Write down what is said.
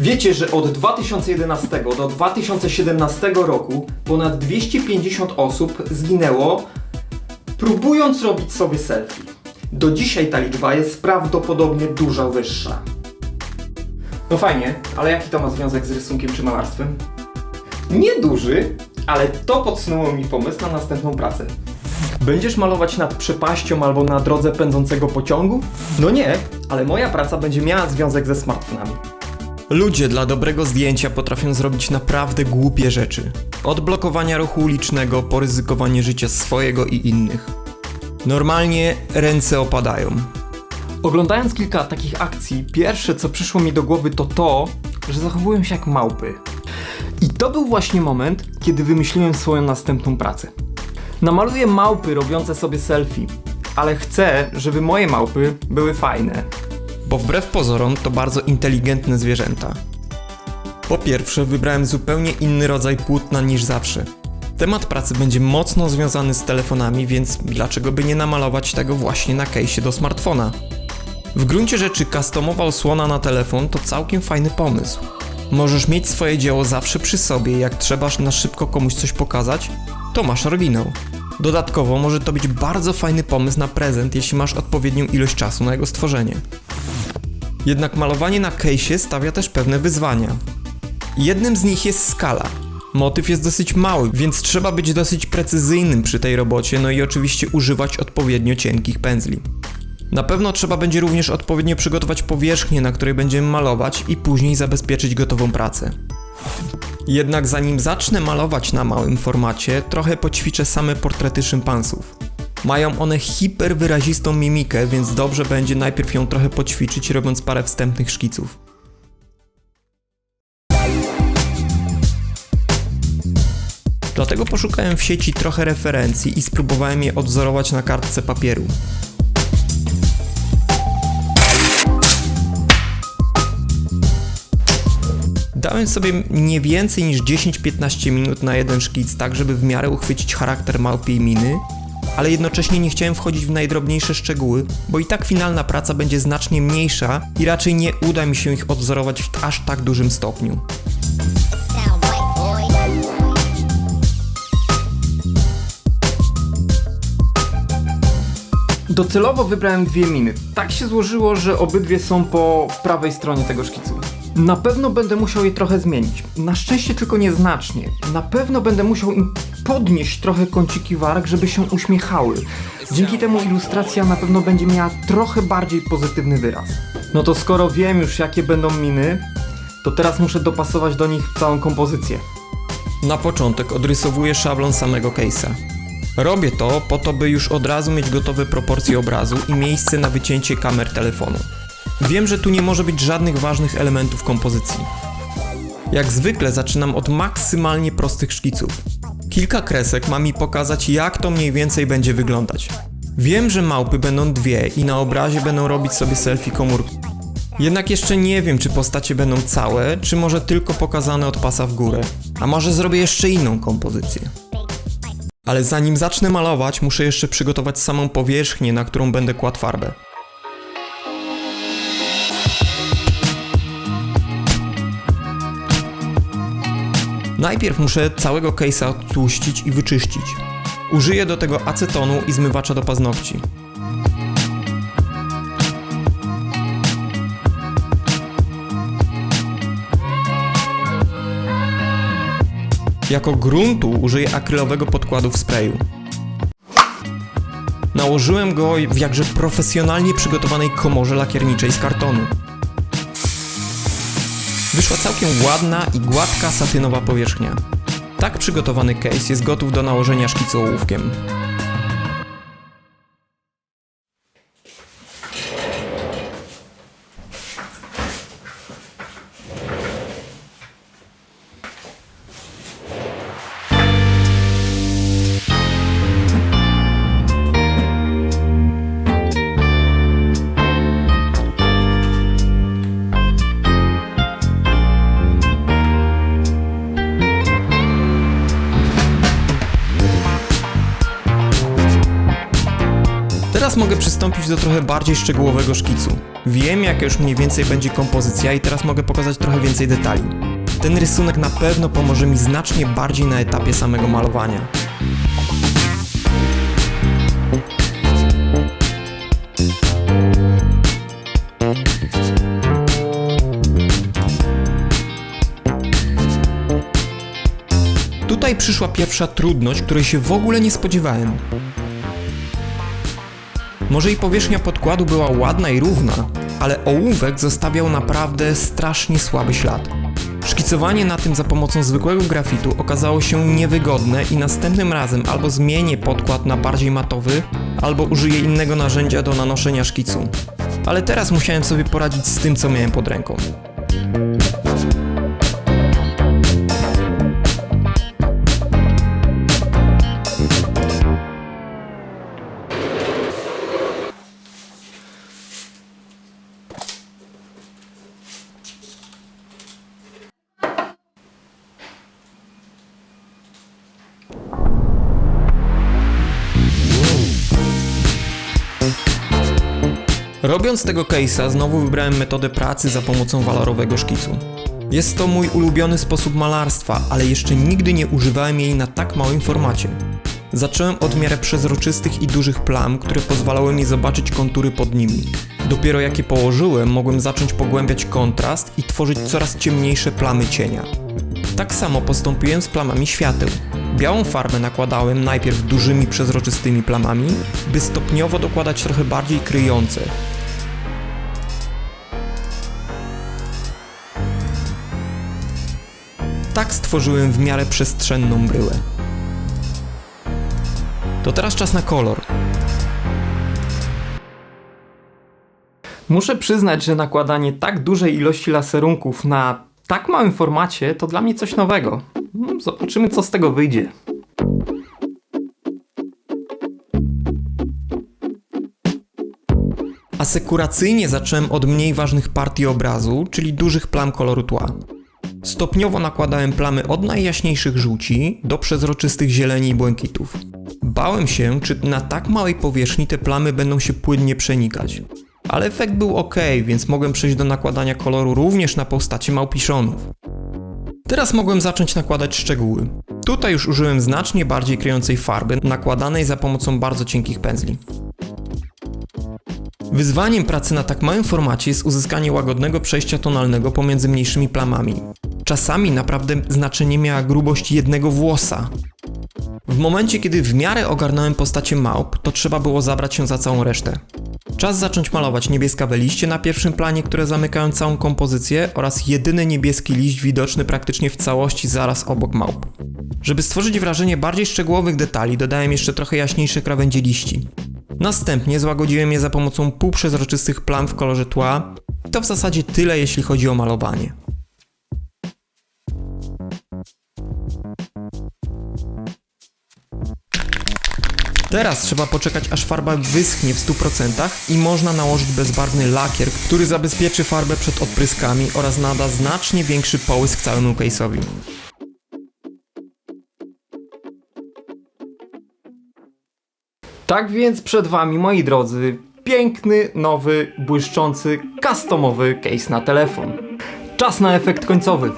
Wiecie, że od 2011 do 2017 roku ponad 250 osób zginęło próbując robić sobie selfie. Do dzisiaj ta liczba jest prawdopodobnie dużo wyższa. No fajnie, ale jaki to ma związek z rysunkiem czy malarstwem? Nieduży, ale to podsunęło mi pomysł na następną pracę. Będziesz malować nad przepaścią albo na drodze pędzącego pociągu? No nie, ale moja praca będzie miała związek ze smartfonami. Ludzie dla dobrego zdjęcia potrafią zrobić naprawdę głupie rzeczy. Od blokowania ruchu ulicznego po ryzykowanie życia swojego i innych. Normalnie ręce opadają. Oglądając kilka takich akcji, pierwsze co przyszło mi do głowy to to, że zachowują się jak małpy. I to był właśnie moment, kiedy wymyśliłem swoją następną pracę. Namaluję małpy robiące sobie selfie, ale chcę, żeby moje małpy były fajne. Bo wbrew pozorom to bardzo inteligentne zwierzęta. Po pierwsze, wybrałem zupełnie inny rodzaj płótna niż zawsze. Temat pracy będzie mocno związany z telefonami, więc dlaczego by nie namalować tego właśnie na case'ie do smartfona? W gruncie rzeczy customowa osłona na telefon to całkiem fajny pomysł. Możesz mieć swoje dzieło zawsze przy sobie, jak trzeba na szybko komuś coś pokazać, to masz oryginał. Dodatkowo może to być bardzo fajny pomysł na prezent, jeśli masz odpowiednią ilość czasu na jego stworzenie. Jednak malowanie na case'ie stawia też pewne wyzwania. Jednym z nich jest skala. Motyw jest dosyć mały, więc trzeba być dosyć precyzyjnym przy tej robocie, no i oczywiście używać odpowiednio cienkich pędzli. Na pewno trzeba będzie również odpowiednio przygotować powierzchnię, na której będziemy malować i później zabezpieczyć gotową pracę. Jednak zanim zacznę malować na małym formacie, trochę poćwiczę same portrety szympansów. Mają one hiperwyrazistą mimikę, więc dobrze będzie najpierw ją trochę poćwiczyć, robiąc parę wstępnych szkiców. Dlatego poszukałem w sieci trochę referencji i spróbowałem je odwzorować na kartce papieru. Dałem sobie nie więcej niż 10-15 minut na jeden szkic, tak żeby w miarę uchwycić charakter małpiej miny, ale jednocześnie nie chciałem wchodzić w najdrobniejsze szczegóły, bo i tak finalna praca będzie znacznie mniejsza i raczej nie uda mi się ich odwzorować w aż tak dużym stopniu. Docelowo wybrałem dwie miny. Tak się złożyło, że obydwie są po prawej stronie tego szkicu. Na pewno będę musiał je trochę zmienić. Na szczęście tylko nieznacznie. Na pewno będę musiał im podnieść trochę kąciki warg, żeby się uśmiechały. Dzięki temu ilustracja na pewno będzie miała trochę bardziej pozytywny wyraz. No to skoro wiem już jakie będą miny, to teraz muszę dopasować do nich całą kompozycję. Na początek odrysowuję szablon samego case'a. Robię to po to, by już od razu mieć gotowe proporcje obrazu i miejsce na wycięcie kamer telefonu. Wiem, że tu nie może być żadnych ważnych elementów kompozycji. Jak zwykle zaczynam od maksymalnie prostych szkiców. Kilka kresek ma mi pokazać, jak to mniej więcej będzie wyglądać. Wiem, że małpy będą dwie i na obrazie będą robić sobie selfie komórki. Jednak jeszcze nie wiem, czy postacie będą całe, czy może tylko pokazane od pasa w górę. A może zrobię jeszcze inną kompozycję. Ale zanim zacznę malować, muszę jeszcze przygotować samą powierzchnię, na którą będę kładł farbę. Najpierw muszę całego case'a odtłuścić i wyczyścić. Użyję do tego acetonu i zmywacza do paznokci. Jako gruntu użyję akrylowego podkładu w sprayu. Nałożyłem go w jakże profesjonalnie przygotowanej komorze lakierniczej z kartonu. Wyszła całkiem ładna i gładka satynowa powierzchnia. Tak przygotowany case jest gotów do nałożenia szkicu ołówkiem. Teraz mogę przystąpić do trochę bardziej szczegółowego szkicu. Wiem, jaka już mniej więcej będzie kompozycja i teraz mogę pokazać trochę więcej detali. Ten rysunek na pewno pomoże mi znacznie bardziej na etapie samego malowania. Tutaj przyszła pierwsza trudność, której się w ogóle nie spodziewałem. Może i powierzchnia podkładu była ładna i równa, ale ołówek zostawiał naprawdę strasznie słaby ślad. Szkicowanie na tym za pomocą zwykłego grafitu okazało się niewygodne i następnym razem albo zmienię podkład na bardziej matowy, albo użyję innego narzędzia do nanoszenia szkicu. Ale teraz musiałem sobie poradzić z tym, co miałem pod ręką. Robiąc tego case'a, znowu wybrałem metodę pracy za pomocą walorowego szkicu. Jest to mój ulubiony sposób malarstwa, ale jeszcze nigdy nie używałem jej na tak małym formacie. Zacząłem od miarę przezroczystych i dużych plam, które pozwalały mi zobaczyć kontury pod nimi. Dopiero jak je położyłem, mogłem zacząć pogłębiać kontrast i tworzyć coraz ciemniejsze plamy cienia. Tak samo postąpiłem z plamami świateł. Białą farbę nakładałem najpierw dużymi przezroczystymi plamami, by stopniowo dokładać trochę bardziej kryjące. Tak stworzyłem w miarę przestrzenną bryłę. To teraz czas na kolor. Muszę przyznać, że nakładanie tak dużej ilości laserunków na tak małym formacie to dla mnie coś nowego. Mm, Zobaczymy, co z tego wyjdzie. Asekuracyjnie zacząłem od mniej ważnych partii obrazu, czyli dużych plam koloru tła. Stopniowo nakładałem plamy od najjaśniejszych żółci do przezroczystych zieleni i błękitów. Bałem się, czy na tak małej powierzchni te plamy będą się płynnie przenikać. Ale efekt był ok, więc mogłem przejść do nakładania koloru również na postacie małpiszonów. Teraz mogłem zacząć nakładać szczegóły. Tutaj już użyłem znacznie bardziej kryjącej farby, nakładanej za pomocą bardzo cienkich pędzli. Wyzwaniem pracy na tak małym formacie jest uzyskanie łagodnego przejścia tonalnego pomiędzy mniejszymi plamami. Czasami naprawdę znaczenie miała grubość jednego włosa. W momencie, kiedy w miarę ogarnąłem postacie małp, to trzeba było zabrać się za całą resztę. Czas zacząć malować niebieskawe liście na pierwszym planie, które zamykają całą kompozycję oraz jedyny niebieski liść widoczny praktycznie w całości zaraz obok małp. Żeby stworzyć wrażenie bardziej szczegółowych detali, dodałem jeszcze trochę jaśniejsze krawędzie liści. Następnie złagodziłem je za pomocą półprzezroczystych plam w kolorze tła. To w zasadzie tyle, jeśli chodzi o malowanie. Teraz trzeba poczekać aż farba wyschnie w 100% i można nałożyć bezbarwny lakier, który zabezpieczy farbę przed odpryskami oraz nada znacznie większy połysk całemu case'owi. Tak więc przed Wami, moi drodzy, piękny, nowy, błyszczący, customowy case na telefon. Czas na efekt końcowy.